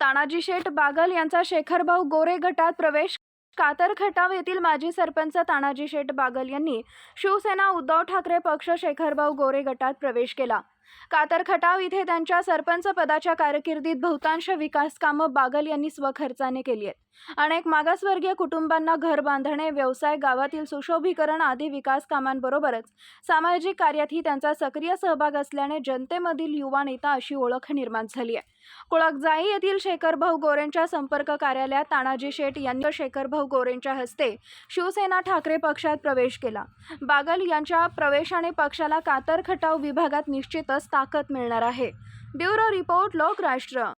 तानाजी शेठ बागल यांचा शेखरभाऊ गोरे गटात प्रवेश कातर खटाव येथील माजी सरपंच तानाजी शेठ बागल यांनी शिवसेना उद्धव ठाकरे पक्ष शेखरभाऊ गोरे गटात प्रवेश केला. कातर खटाव इथे त्यांच्या सरपंच पदाच्या कारकिर्दीत बहुतांश विकास कामं बागल यांनी स्वखर्चाने केली आहेत. अनेक मागासवर्गीय कुटुंबांना घर बांधणे व्यवसाय गावातील सुशोभीकरण आदी विकास कामांबरोबरच सामाजिक कार्यातही त्यांचा सक्रिय सहभाग असल्याने जनतेमधील युवा नेता अशी ओळख निर्माण झाली आहे. कुळकजाई येथील शेखरभाऊ गोरेंच्या संपर्क कार्यालयात तानाजी शेठ यांनी शेखरभाऊ गोरेंच्या हस्ते शिवसेना ठाकरे पक्षात प्रवेश केला. बागल यांच्या प्रवेशाने पक्षाला कातर खटाव विभागात निश्चितच ताकद मिळणार आहे. Bureau report Lokrashtra.